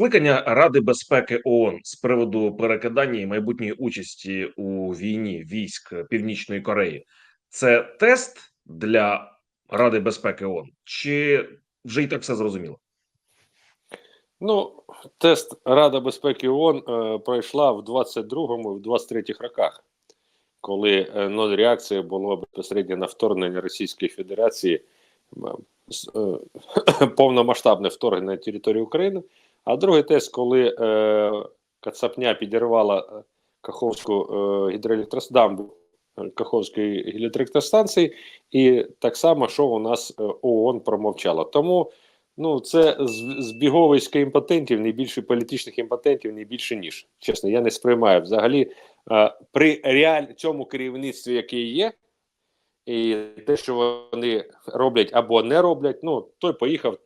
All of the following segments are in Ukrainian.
Скликання Ради безпеки ООН з приводу перекидання і майбутньої участі у війні військ Північної Кореї це тест для Ради безпеки ООН, чи вже і так все зрозуміло? Ну, тест Рада безпеки ООН е, пройшла в 22-му і в 23-х роках, коли е, ноль реакції було безпосередньо на вторгнення Російської Федерації, е, повномасштабне вторгнення на територію України. А другий тест, коли е, Кацапня підірвала е, Каховську е, гідроелектродамбу е, Каховської гідроелектростанції, і так само, що у нас е, ООН промовчала. Тому Ну, це збіговисько імпотентів, не більше політичних імпотентів, не більше ніж. Чесно, я не сприймаю взагалі е, при реаль цьому керівництві, яке є, і те, що вони роблять або не роблять. Ну, той поїхав,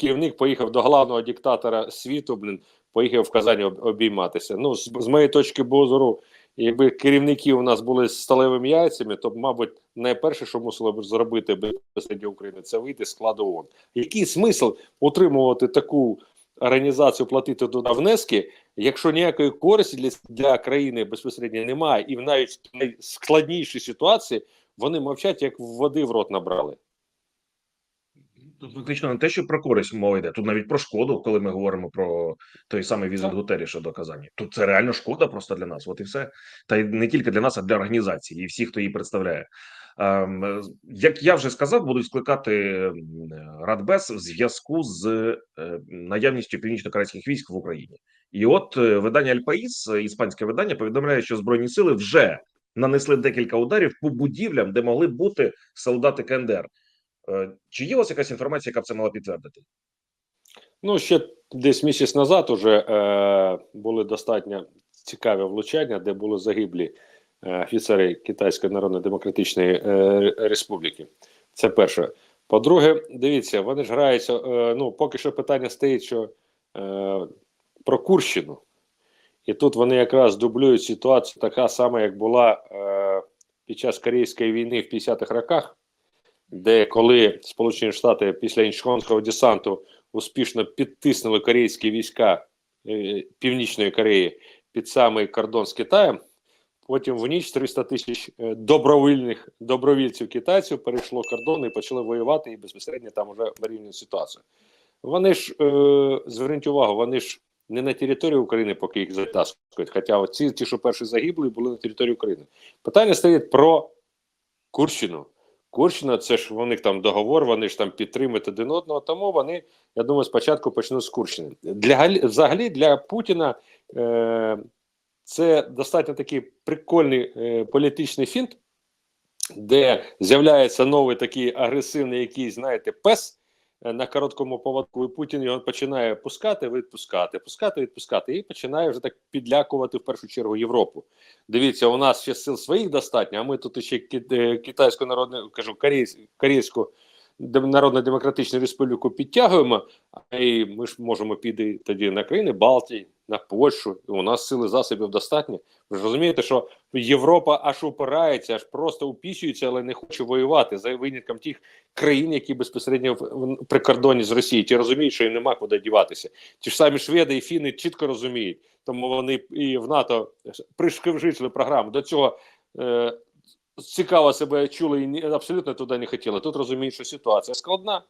керівник поїхав до главного диктатора світу, блін, поїхав в Казань об- обійматися. Ну, з, з моєї точки зору, якби керівники у нас були з сталевими яйцями, то, мабуть, найперше, що мусило б зробити безпосередньо України, це вийти з складу ООН. Який смисл утримувати таку організацію, платити туди внески, якщо ніякої користі для, для країни безпосередньо немає, і навіть в найскладнішій ситуації вони мовчать, як води в рот набрали. Тут фактично не те, що про користь мова йде, тут навіть про шкоду, коли ми говоримо про той самий візит Так. Гутеріша до Казані. Тут це реально шкода просто для нас. От і все. Та й не тільки для нас, а для організації і всіх, хто її представляє. Ем, Як я вже сказав, будуть скликати м, Радбез в зв'язку з е, наявністю північно-корейських військ в Україні. І от е, видання Альпаїс, е, іспанське видання, повідомляє, що збройні сили вже нанесли декілька ударів по будівлям, де могли бути солдати КНДР. Е, Чи є у вас якась інформація, яка б це мала підтвердити? Ну, ще десь місяць назад уже е, були достатньо цікаві влучання, де були загиблі е, офіцери Китайської Народно-Демократичної е, Республіки. Це перше. По-друге, дивіться, вони ж граються. Е, ну, поки що питання стоїть, що е, про Курщину. І тут вони якраз дублюють ситуацію така сама, як була е, під час Корейської війни в 50-х роках, де коли Сполучені Штати після інчхонського десанту успішно підтиснули корейські війська е, Північної Кореї під самий кордон з Китаєм. Потім в ніч 300 тисяч е, добровільних добровільців китайців перейшло кордон і почали воювати і безпосередньо там вже вирівнюють ситуацію. Вони ж е, зверніть увагу, вони ж не на території України, поки їх затаскують. Хоча оці ті, що перші загибли, були на території України. Питання стоїть про Курщину. Курщина, це ж у них там договор, вони ж там підтримують один одного. Тому вони, я думаю, спочатку почнуть з Курщини. Для галі- взагалі для Путіна е, це достатньо такий прикольний е, політичний фінт, де з'являється новий такий агресивний, який, знаєте, пес на короткому поводку, і Путін його починає пускати, відпускати, пускати, відпускати, і починає вже так підлякувати в першу чергу Європу. Дивіться, у нас ще сил своїх достатньо, а ми тут ще е, китайську народну, кажу, корейсь- корейську Народно-Демократичну Республіку підтягуємо, а і ми ж можемо піти тоді на країни Балтії, на Польщу. І у нас сили засобів достатньо. Ви ж розумієте, що Європа аж упирається, аж просто упісюється, але не хоче воювати за винятком тих країн, які безпосередньо в, в при з Росією. Ті розуміють, що їм нема куди діватися. Ті ж самі шведи і фіни чітко розуміють, тому вони і в НАТО пришкривжили програму. До цього е, цікаво себе чули і абсолютно туди не хотіли. Тут розуміють, що ситуація складна.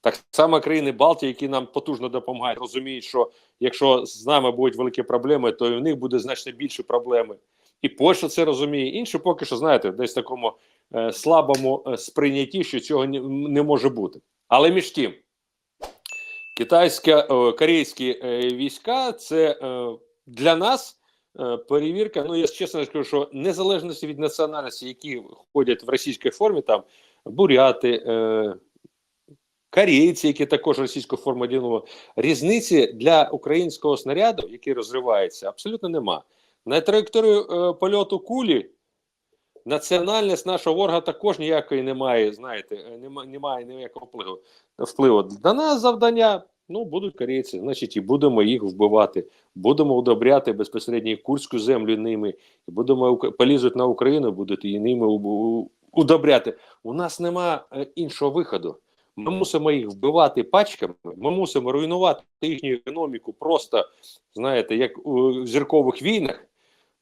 Так само країни Балтії, які нам потужно допомагають, розуміють, що якщо з нами будуть великі проблеми, то і в них буде значно більше проблеми. І Польща це розуміє. Інші поки що, знаєте, десь в такому е, слабому е, сприйнятті, що цього не, не може бути. Але між тим, китайська, е, корейські е, війська це е, для нас перевірка. Ну, я чесно скажу, що незалежності від національності, які ходять в російській формі, там буряти, е, корейці, які також російську форму одягнули, різниці для українського снаряду, який розривається, абсолютно нема. На траєкторію е, польоту кулі національність нашого ворога також ніякої немає, знаєте, е, немає ніякого впливу. впливу. Для нас завдання. Ну, будуть корейці, значить, і будемо їх вбивати. Будемо удобряти безпосередньо і курську землю ними, і будемо полізуть на Україну, будуть і ними удобряти. У нас нема е, іншого виходу. Ми мусимо їх вбивати пачками, ми мусимо руйнувати їхню економіку просто, знаєте, як у зіркових війнах.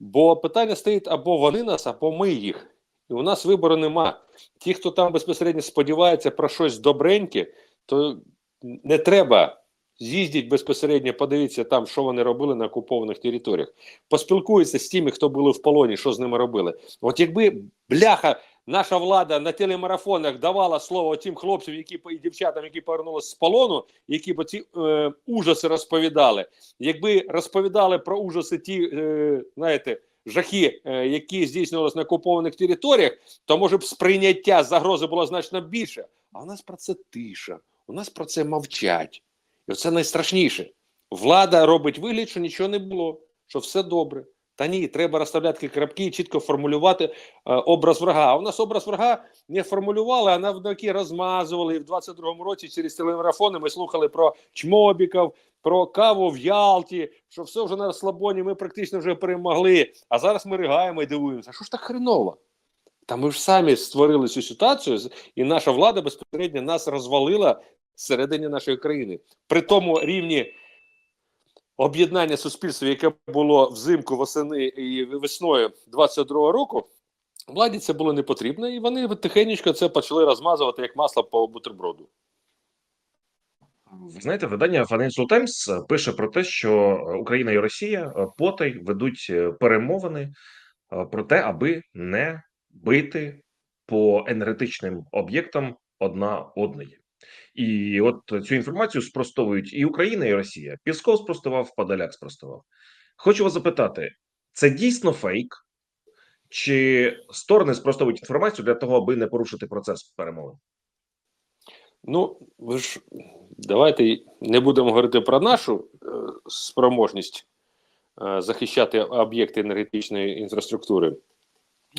Бо питання стоїть або вони нас, або ми їх. І у нас вибору нема. Ті, хто там безпосередньо сподівається про щось добреньке, то не треба. З'їздіть безпосередньо, подивіться там, що вони робили на окупованих територіях. Поспілкуються з тими, хто були в полоні, що з ними робили. От якби бляха, наша влада на телемарафонах давала слово тим хлопцям, які і дівчатам, які повернулися з полону, які б ці е, ужаси розповідали. Якби розповідали про ужаси ті, е, знаєте, жахи, е, які здійснювалися на окупованих територіях, то може б сприйняття загрози було значно більше. А у нас про це тиша, у нас про це мовчать. І це найстрашніше. Влада робить вигляд, що нічого не було, що все добре. Та ні, треба розставляти крапки і чітко формулювати е, образ врага. А у нас образ врага не формулювали, а навпаки розмазували. І в 22-му році через телемарафони ми слухали про чмобіків, про каву в Ялті, що все вже на розслабоні, ми практично вже перемогли. А зараз ми ригаємо і дивуємося, що ж так хреново? Та ми ж самі створили цю ситуацію, і наша влада безпосередньо нас розвалила всередині нашої країни. При тому рівні об'єднання суспільства, яке було взимку, восени і весною 22-го року, владі це було не потрібно, і вони тихенько це почали розмазувати як масло по бутерброду. Ви знаєте, видання Financial Times пише про те, що Україна і Росія е, потай ведуть е, перемовини е, про те, аби не бити по енергетичним об'єктам одна одної. І от цю інформацію спростовують і Україна, і Росія. Пісков спростував, Подоляк спростував. Хочу вас запитати: це дійсно фейк? Чи сторони спростовують інформацію для того, аби не порушити процес перемовин? Ну, ви ж давайте не будемо говорити про нашу е, спроможність е, захищати об'єкти енергетичної інфраструктури.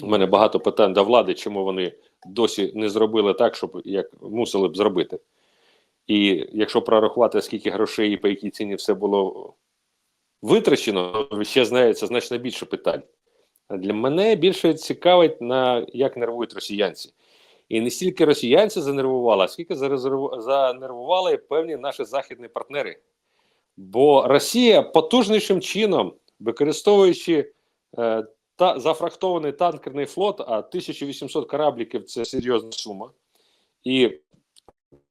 У мене багато питань до влади, чому вони досі не зробили так, щоб як мусили б зробити. І якщо прорахувати, скільки грошей і по якій ціні все було витрачено, то ще знається значно більше питань. А Для мене більше цікавить, на як нервують росіянці. І не стільки росіянці занервували, скільки занервували певні наші західні партнери. Бо Росія потужнішим чином, використовуючи е, та зафрахтований танкерний флот, а 1800 корабліків це серйозна сума, і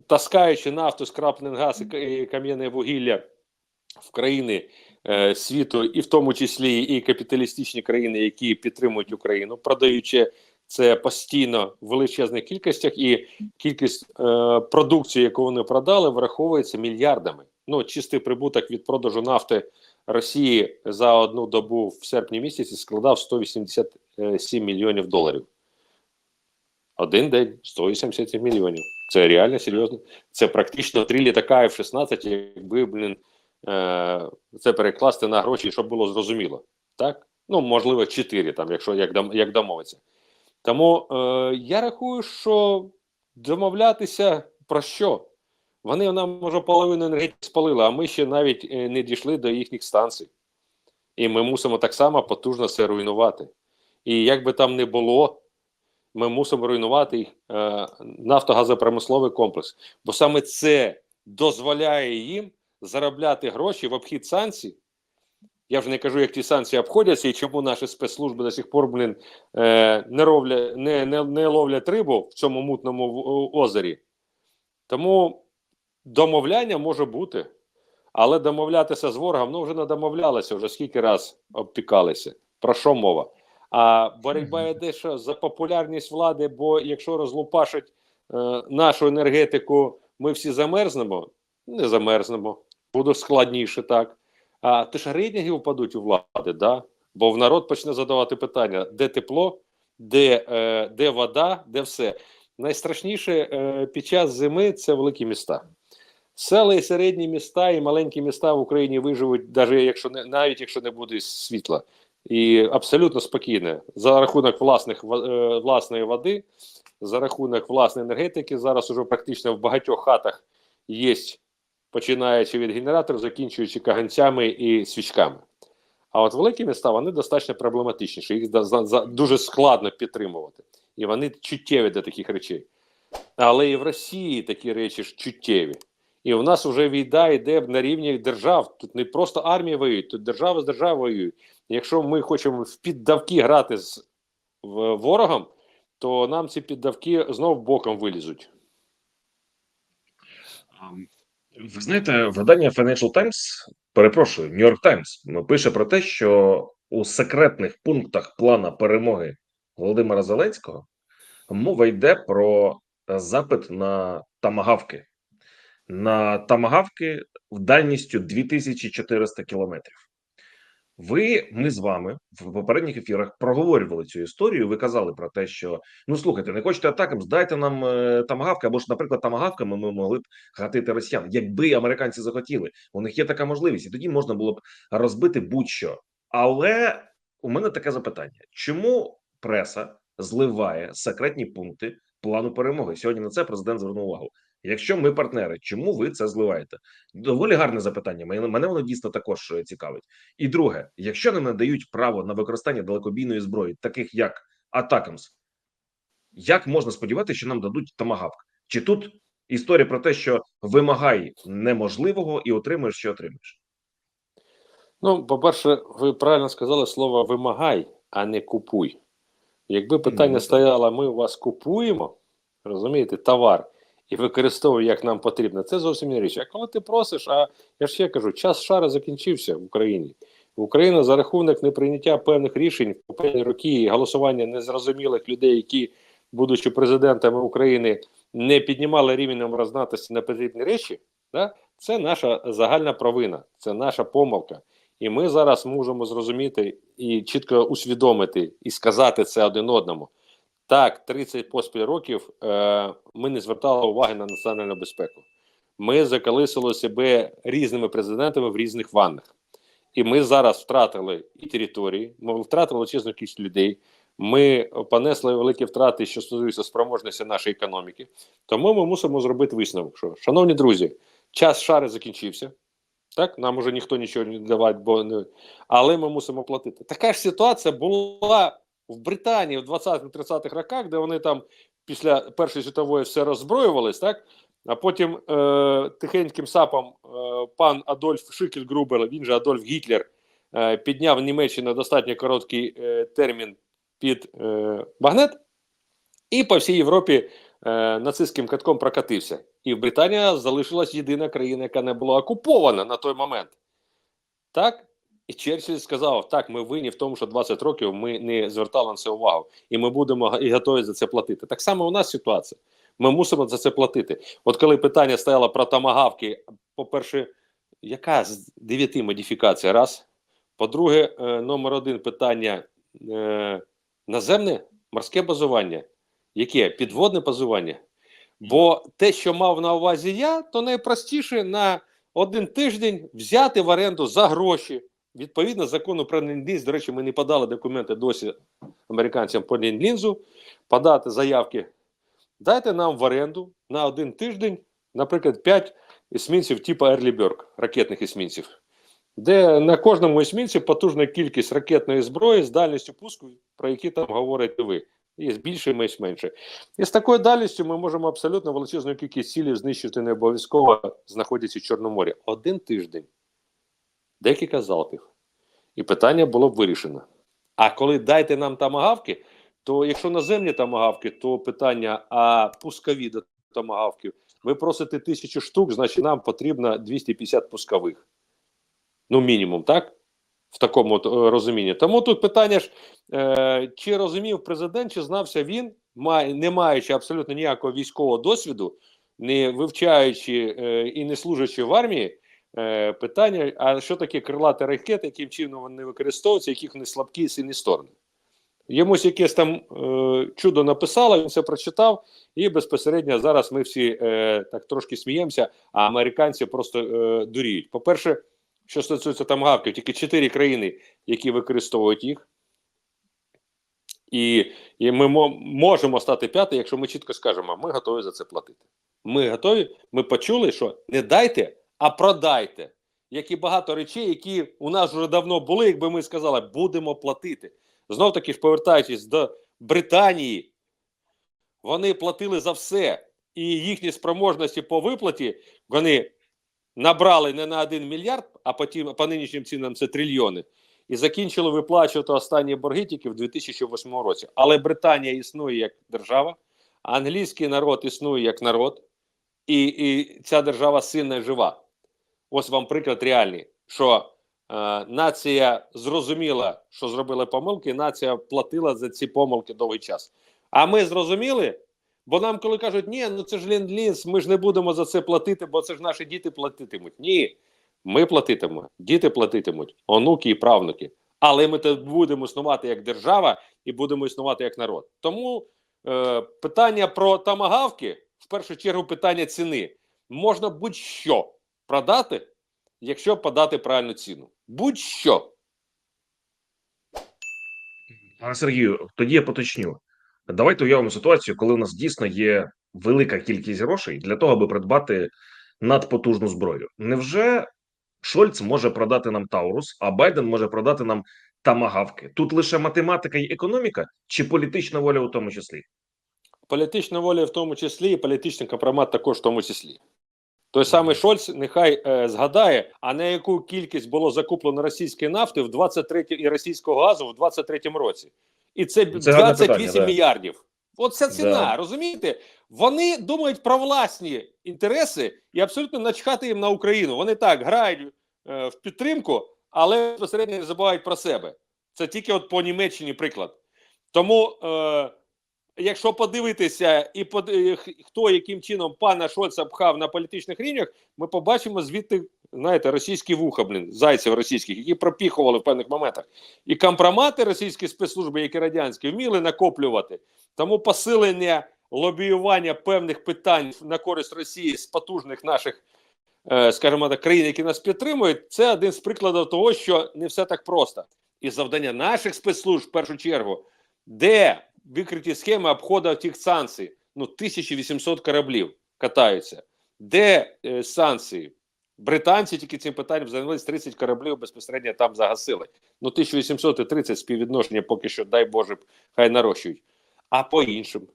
таскаючи нафту, скраплений газ і кам'яне вугілля в країни е, світу, і в тому числі і капіталістичні країни, які підтримують Україну, продаючи це постійно в величезних кількостях, і кількість е, продукції, яку вони продали, враховується мільярдами. Ну, чистий прибуток від продажу нафти Росії за одну добу в серпні місяці складав 187 мільйонів доларів. Один день 187 мільйонів. Це реально серйозно. Це практично три літака F-16, якби, блін, е, це перекласти на гроші, щоб було зрозуміло. Так? Ну, можливо, 4, там, якщо як, як домовиться. Тому е, я рахую, що домовлятися про що? Вони нам може половину енергетики спалили, а ми ще навіть е, не дійшли до їхніх станцій. І ми мусимо так само потужно це руйнувати. І як би там не було, ми мусимо руйнувати е, нафтогазопромисловий комплекс. Бо саме це дозволяє їм заробляти гроші в обхід санкцій. Я вже не кажу, як ті санкції обходяться і чому наші спецслужби до сих пор блін, е, не, ровля, не, не, не ловлять рибу в цьому мутному озері. Тому домовляння може бути, але домовлятися з ворогом, ну вже не домовлялися, вже скільки раз обпікалися. Про що мова? А боротьба йде що за популярність влади, бо якщо розлупашать е, нашу енергетику, ми всі замерзнемо, не замерзнемо, буде складніше так. А то ж рейтинги впадуть у влади, да? бо в народ почне задавати питання: де тепло, де, е, де вода, де все. Найстрашніше е, під час зими це великі міста. Села і середні міста, і маленькі міста в Україні виживуть, навіть якщо не навіть якщо не буде світла, і абсолютно спокійне за рахунок власних е, власної води, за рахунок власної енергетики. Зараз уже практично в багатьох хатах є, починаючи від генераторів, закінчуючи каганцями і свічками. А от великі міста вони достатньо проблематичніші. Їх дуже складно підтримувати, і вони чуттєві до таких речей. Але і в Росії такі речі ж чуттєві. І в нас вже війна йде на рівні держав. Тут не просто армії воюють, тут держава з державою. Якщо ми хочемо в піддавки грати з ворогом, то нам ці піддавки знов боком вилізуть. Ви знаєте, видання Financial Times, перепрошую, New York Times, пише про те, що у секретних пунктах плана перемоги Володимира Зеленського мова йде про запит на тамагавки. На тамагавки в дальністю 2400 кілометрів. Ви, ми з вами в попередніх ефірах проговорювали цю історію. Ви казали про те, що ну слухайте, не хочете атакам, здайте нам е, тамагавки, або ж, наприклад, тамагавками ми могли б гатити росіян, якби американці захотіли. У них є така можливість, і тоді можна було б розбити будь-що. Але у мене таке запитання: чому преса зливає секретні пункти плану перемоги? Сьогодні на це президент звернув увагу. Якщо ми партнери, чому ви це зливаєте? Доволі гарне запитання. Мене воно дійсно також е, цікавить. І друге, якщо нам надають право на використання далекобійної зброї, таких як Атакамс, як можна сподіватися, що нам дадуть тамагавк? Чи тут історія про те, що вимагай неможливого і отримаєш, що отримаєш? Ну, по-перше, ви правильно сказали слово вимагай, а не купуй. Якби питання стояло, ми у вас купуємо, розумієте, товар і використовуємо, як нам потрібно, це зовсім не річ. А коли ти просиш, а я ж ще кажу, час шара закінчився в Україні. Україна за рахунок неприйняття певних рішень в попередні роки і голосування незрозумілих людей, які, будучи президентами України, не піднімали рівень образнатості на потрібні речі, да? це наша загальна провина, це наша помилка. І ми зараз можемо зрозуміти і чітко усвідомити і сказати це один одному. Так, 30 поспіль років е, ми не звертали уваги на національну безпеку. Ми закалисили себе різними президентами в різних ваннах. І ми зараз втратили і території, ми втратили величезну кількість людей. Ми понесли великі втрати, що стосуються спроможності нашої економіки. Тому ми мусимо зробити висновок, що, шановні друзі, час шари закінчився. Так, нам уже ніхто нічого не давати, бо не але ми мусимо платити. Така ж ситуація була в Британії в 20-30-х роках, де вони там після Першої світової все роззброювались, так? А потім е, тихеньким сапом е, пан Адольф Шикельгрубер, він же Адольф Гітлер, е, підняв Німеччину достатньо короткий е, термін під е, багнет, і по всій Європі е, нацистським катком прокатився. І Британія залишилась єдина країна, яка не була окупована на той момент. Так? І Черчилль сказав: так, ми винні в тому, що 20 років ми не звертали на це увагу, і ми будемо і готові за це платити. Так само у нас ситуація. Ми мусимо за це платити. От коли питання стояло про тамагавки, по-перше, яка з дев'яти модифікація? Раз. По-друге, е, номер один питання е, наземне морське базування. Яке? Підводне базування. Бо те, що мав на увазі я, то найпростіше на один тиждень взяти в оренду за гроші. Відповідно закону про ленд-ліз, до речі, ми не подали документи досі американцям по ленд-лізу, подати заявки. Дайте нам в оренду на один тиждень, наприклад, 5 есмінців типу Ерліберг, ракетних есмінців, де на кожному есмінці потужна кількість ракетної зброї з дальністю пуску, про які там говорите ви. Є більше, є менше. І з такою дальністю ми можемо абсолютно величезну кількість цілів знищити не обов'язково, знаходячись в Чорному морі. Один тиждень, декілька залпів. І питання було б вирішено. А коли дайте нам тамагавки, то якщо наземні тамагавки, то питання, а пускові до тамагавків, ви просите тисячу штук, значить нам потрібно 250 пускових. Ну, мінімум, так? В такому е, розумінні. Тому тут питання ж, е, чи розумів президент, чи знався він, не маючи абсолютно ніякого військового досвіду, не вивчаючи е, і не служачи в армії, е, питання: а що таке крилаті ракети, яким чином вони використовуються, яких вони слабкі і сильні сторони? Йомусь якесь там е, чудо написало, він це прочитав, і безпосередньо зараз ми всі е, так трошки сміємося, а американці просто е, дуріють. По-перше, що стосується тамгавків, тільки чотири країни, які використовують їх. І, і ми мо- можемо стати п'ятою, якщо ми чітко скажемо, ми готові за це платити. Ми готові, ми почули, що не дайте, а продайте. Як і багато речей, які у нас вже давно були, якби ми сказали, будемо платити. Знов таки ж повертаючись до Британії, вони платили за все, і їхні спроможності по виплаті вони набрали не на 1 мільярд, а потім по нинішнім цінам це трильйони. І закінчили виплачувати останні борги тільки в 2008 році. Але Британія існує як держава, англійський народ існує як народ, і, і ця держава сильна і жива. Ось вам приклад реальний, що е, нація зрозуміла, що зробили помилки, і нація платила за ці помилки довгий час. А ми зрозуміли, бо нам, коли кажуть, ні, ну це ж ленд-ліз, ми ж не будемо за це платити, бо це ж наші діти платитимуть. Ні, ми платитимемо, діти платитимуть, онуки і правнуки. Але ми будемо існувати як держава і будемо існувати як народ. Тому е, питання про тамагавки, в першу чергу, питання ціни. Можна будь-що продати, якщо подати правильну ціну. Будь-що. Пане Сергію, тоді я поточню. Давайте уявимо ситуацію, коли у нас дійсно є велика кількість грошей для того, аби придбати надпотужну зброю. Невже Шольц може продати нам Таурус, а Байден може продати нам тамагавки? Тут лише математика і економіка, чи політична воля у тому числі? Політична воля в тому числі, і політичний компромат також в тому числі. Той самий Шольц нехай е, згадає, а на яку кількість було закуплено російської нафти в 23 і російського газу в 23-му році. І це, Це 28 питання, мільярдів. От ця ціна, Да. розумієте? Вони думають про власні інтереси і абсолютно начхати їм на Україну. Вони так грають е, в підтримку, але безпосередньо не забувають про себе. Це тільки от по Німеччині приклад. Тому, е, якщо подивитися, і под, хто яким чином пана Шольца пхав на політичних рівнях, ми побачимо звідти, знаєте, російські вуха, блін, зайців російських, які пропіхували в певних моментах. І компромати російські спецслужби, як і радянські, вміли накоплювати. Тому посилення лобіювання певних питань на користь Росії з потужних наших, е, скажімо так, країн, які нас підтримують, це один з прикладів того, що не все так просто. І завдання наших спецслужб в першу чергу, де викриті схеми обходу тих санкцій, ну 1800 кораблів катаються, де е, санкції. Британці тільки цим питанням зайнялись 30 кораблів безпосередньо там загасили. Ну 1800 і 30 співвідношення поки що, дай Боже, хай нарощують. А по іншим.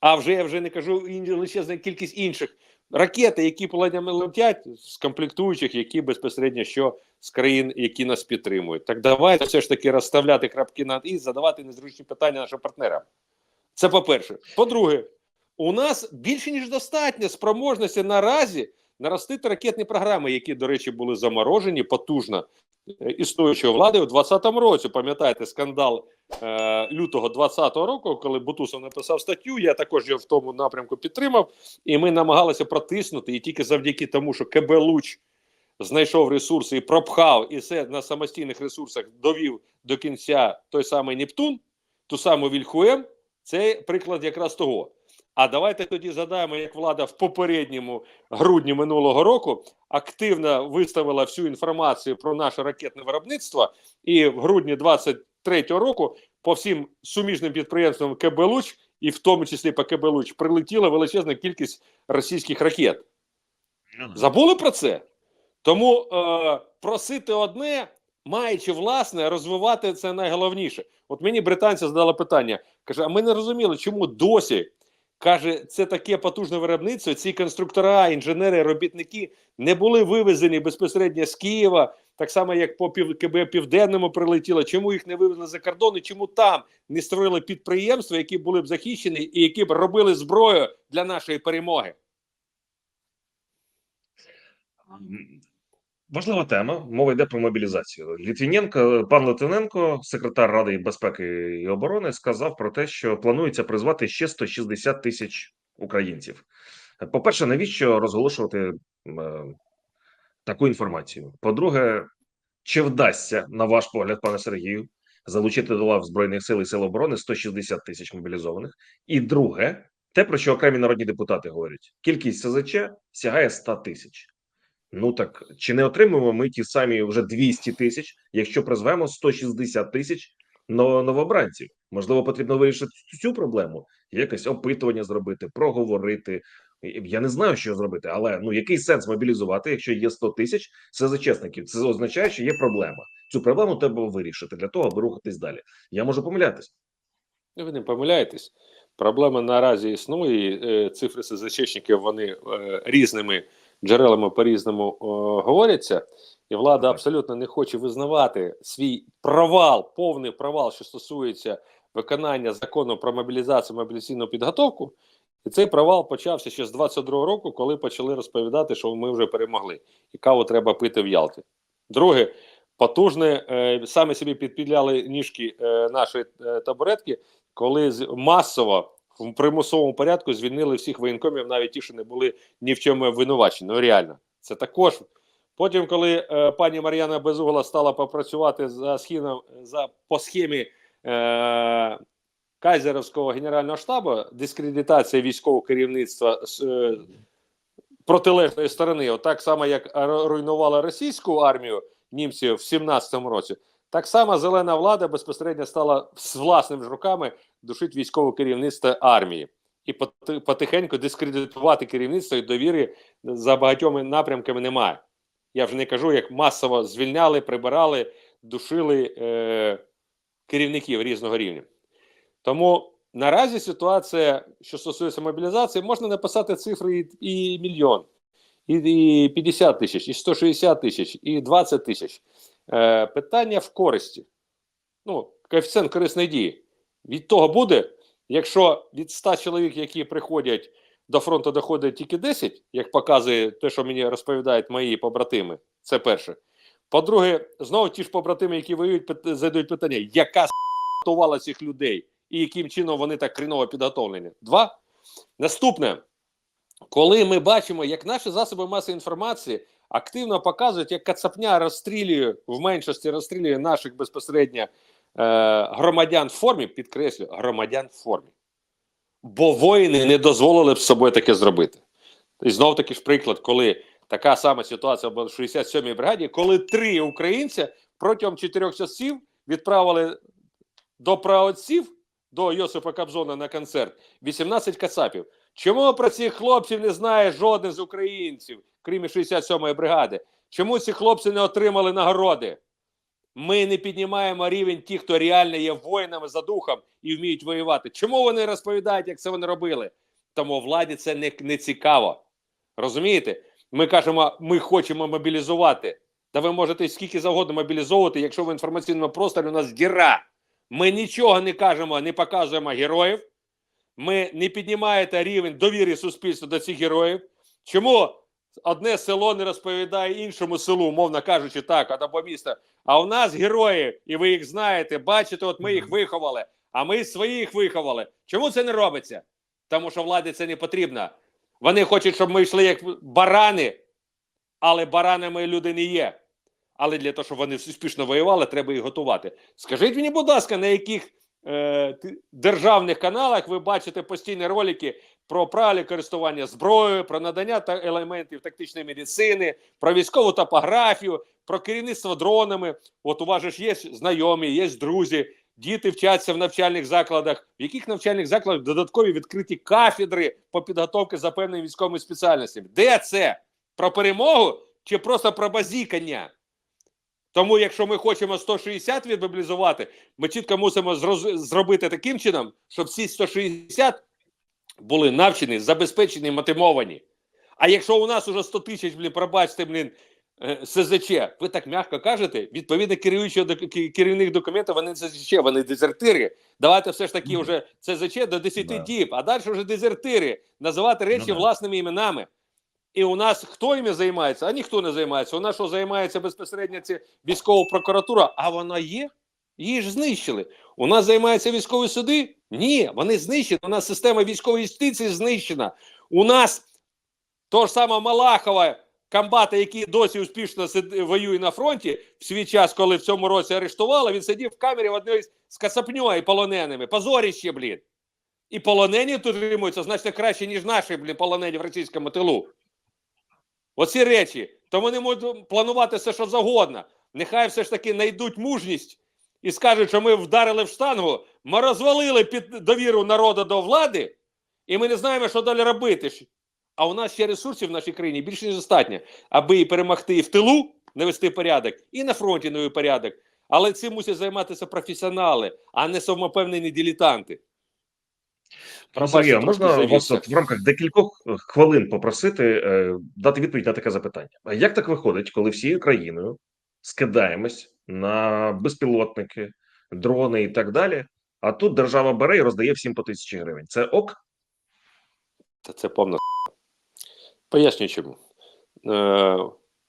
А вже я вже не кажу величезна кількість інших ракети, які полонями летять з комплектуючих, які безпосередньо що з країн, які нас підтримують. Так давайте все ж таки розставляти крапки над і задавати незручні питання нашим партнерам. Це по-перше. По-друге, у нас більше ніж достатньо спроможності наразі наростити ракетні програми, які, до речі, були заморожені потужно е, існуючою владою у 2020 році. Пам'ятаєте скандал е, лютого 2020 року, коли Бутусов написав статтю. Я також його в тому напрямку підтримав, і ми намагалися протиснути. І тільки завдяки тому, що КБ Луч знайшов ресурси і пропхав, і це на самостійних ресурсах довів до кінця той самий Нептун, ту саму Вільхуем. Це приклад якраз того. А давайте тоді згадаємо, як влада в попередньому грудні минулого року активно виставила всю інформацію про наше ракетне виробництво, і в грудні 23-го року по всім суміжним підприємствам КБ «Луч», і в тому числі по КБ «Луч», прилетіла величезна кількість російських ракет. Забули про це? Тому е, просити одне, маючи власне, розвивати це найголовніше. От мені британці задали питання: каже: а ми не розуміли, чому досі каже, це таке потужне виробництво. Ці конструктора, інженери, робітники не були вивезені безпосередньо з Києва, так само як по пів КБ Південному прилетіло. Чому їх не вивезли за кордон і чому там не створили підприємства, які були б захищені і які б робили зброю для нашої перемоги? Важлива тема. Мова йде про мобілізацію. Літвіненко, пан Литвиненко, секретар Ради безпеки і оборони, сказав про те, що планується призвати ще 160 тисяч українців. По-перше, навіщо розголошувати е, таку інформацію? По-друге, чи вдасться, на ваш погляд, пане Сергію, залучити до лав збройних сил і сил оборони 160 тисяч мобілізованих? І друге, те, про що окремі народні депутати говорять: кількість СЗЧ сягає 100 тисяч. Ну так чи не отримуємо ми ті самі вже 200 тисяч, якщо призвемо 160 тисяч новобранців? Можливо, потрібно вирішити цю проблему, якесь опитування зробити, проговорити. Я не знаю, що зробити, але ну який сенс мобілізувати, якщо є 100 тисяч СЗЧСників? Це означає, що є проблема. Цю проблему треба вирішити для того, аби рухатись далі. Я можу помилятись. Ви не помиляєтесь. Проблема наразі існує. е, Цифри СЗЧників вони е, різними джерелами по-різному е, говоряться, і влада абсолютно не хоче визнавати свій провал, повний провал, що стосується виконання закону про мобілізацію мобілізаційну підготовку. І цей провал почався ще з 22-го року, коли почали розповідати, що ми вже перемогли, і каву треба пити в Ялті. Друге, потужне, е, саме собі підпіляли ніжки е, нашої е, табуретки, коли масово в примусовому порядку звільнили всіх воєнкомів, навіть ті, що не були ні в чому винувачені. Ну реально, це також. Потім, коли е, пані Мар'яна Безугла стала попрацювати за схемом, за по схемі е, Кайзеровського генерального штабу, дискредитація військового керівництва з е, протилежної сторони, отак само як руйнувала російську армію німці в 17-му році, так само зелена влада безпосередньо стала з власними ж руками душити військове керівництво армії і потихеньку дискредитувати керівництво і довіри за багатьома напрямками немає. Я вже не кажу, як масово звільняли, прибирали, душили е, керівників різного рівня. Тому наразі ситуація, що стосується мобілізації, можна написати цифри і, і мільйон, і, і 50 тисяч, і 160 тисяч, і 20 тисяч. Е, питання в користі. Ну, коефіцієнт корисної дії. Від того буде, якщо від 100 чоловік, які приходять до фронту, доходить тільки 10, як показує те, що мені розповідають мої побратими, це перше. По-друге, знову ті ж побратими, які воюють, задають питання, яка готувала цих людей і яким чином вони так хріново підготовлені. Два. Наступне, коли ми бачимо, як наші засоби масової інформації активно показують, як Кацапня розстрілює в меншості розстрілює наших безпосередньо е, громадян в формі, підкреслю, громадян в формі. Бо воїни не дозволили б собою таке зробити. І знов таки ж приклад, коли така сама ситуація була в 67-й бригаді, коли три українця протягом чотирьох часів відправили до праотців, до Йосипа Кобзона на концерт 18 кацапів. Чому про цих хлопців не знає жоден з українців, крім 67-ї бригади? Чому ці хлопці не отримали нагороди? Ми не піднімаємо рівень тих, хто реально є воїнами за духом і вміють воювати. Чому вони розповідають, як це вони робили? Тому владі це не, не цікаво. Розумієте? Ми кажемо, ми хочемо мобілізувати. Та ви можете скільки завгодно мобілізовувати, якщо в інформаційному просторі у нас діра. Ми нічого не кажемо, не показуємо героїв. Ми не піднімаєте рівень довіри суспільства до цих героїв. Чому одне село не розповідає іншому селу, мовно кажучи, так, або місто. А у нас герої, і ви їх знаєте, бачите, от ми їх виховали, а ми своїх виховали. Чому це не робиться? Тому що владі це не потрібно. Вони хочуть, щоб ми йшли як барани, але баранами люди не є. Але для того, щоб вони успішно воювали, треба їх готувати. Скажіть мені, будь ласка, на яких державних каналах ви бачите постійні ролики про правильне користування зброєю, про надання та елементів тактичної медицини, про військову топографію, про керівництво дронами. От у вас ж є знайомі, є друзі, діти вчаться в навчальних закладах. В яких навчальних закладах додаткові відкриті кафедри по підготовці за певними військовими спеціальностями? Де це? Про перемогу чи просто про базікання? Тому, якщо ми хочемо 160 відмобілізувати, ми чітко мусимо зроз- зробити таким чином, щоб ці 160 були навчені, забезпечені, мотивовані. А якщо у нас уже 100 тисяч, блін, пробачте, блін, е, СЗЧ, ви так м'яко кажете, відповідно керуючого до керівних документів, вони СЗЧ, вони дезертири. Давайте все ж таки вже СЗЧ до 10 Да. діб, а далі вже дезертири, називати речі Ну да. власними іменами. І у нас хто іми займається? А ніхто не займається. У нас що займається безпосередньо це військова прокуратура, а вона є? Її ж знищили. У нас займаються військові суди? Ні, вони знищені. У нас система військової юстиції знищена. У нас того ж самого Малахова, комбата, який досі успішно воює на фронті, в свій час, коли в цьому році арештували, він сидів в камері в одній з Кацапньою і полоненими. Позоріще, блін. І полонені тут тримуються значно краще, ніж наші, блін, полонені в російському тилу. Оці речі. То вони можуть планувати все, що завгодно. Нехай все ж таки знайдуть мужність і скажуть, що ми вдарили в штангу, ми розвалили під довіру народу до влади, і ми не знаємо, що далі робити. А у нас ще ресурсів в нашій країні більше ніж достатньо, аби і перемогти і в тилу, навести порядок, і на фронті новий порядок. Але цим мусять займатися професіонали, а не самопевнені дилетанти. Пане Сергію, можна вас от в рамках декількох е, хвилин попросити е, дати відповідь на таке запитання? А як так виходить, коли всією країною скидаємось на безпілотники, дрони і так далі? А тут держава бере і роздає всім по тисячі гривень. Це ок? Та це повна Пояснюю чому. Е,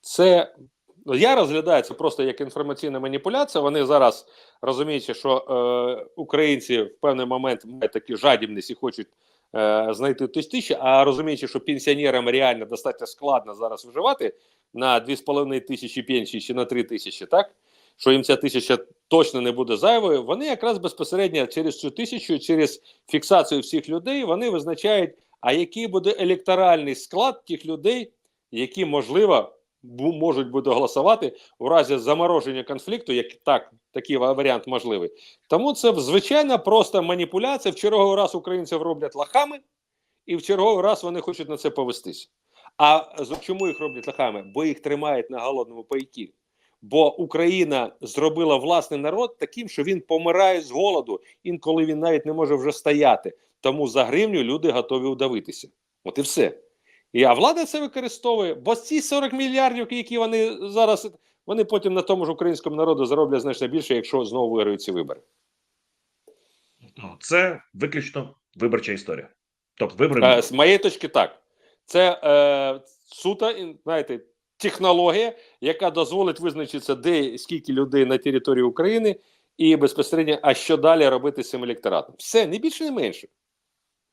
Це ну, я розглядаю це просто як інформаційна маніпуляція. Вони зараз розуміючи, що е, українці в певний момент мають такі жадібність і хочуть е, знайти тисячі, а розуміючи, що пенсіонерам реально достатньо складно зараз виживати на 2,5 тисячі пенсії чи на 3 тисячі, так? Що їм ця тисяча точно не буде зайвою, вони якраз безпосередньо через цю тисячу, через фіксацію всіх людей, вони визначають, а який буде електоральний склад тих людей, які можливо можуть буде голосувати у разі замороження конфлікту, як так, такий варіант можливий. Тому це звичайна просто маніпуляція. В черговий раз українців роблять лахами, і в черговий раз вони хочуть на це повестися. А чому їх роблять лахами? Бо їх тримають на голодному пайкі. Бо Україна зробила власний народ таким, що він помирає з голоду, інколи він навіть не може вже стояти. Тому за гривню люди готові удавитися. От і все. І а влада це використовує, бо ці 40 мільярдів, які вони зараз, вони потім на тому ж українському народу зароблять значно більше, якщо знову виграють ці вибори. Це виключно виборча історія. Тобто вибори Е, з моєї точки, так. Це е, суто, знаєте, технологія, яка дозволить визначитися, де скільки людей на території України, і безпосередньо, а що далі робити з цим електоратом. Все, не більше, не менше.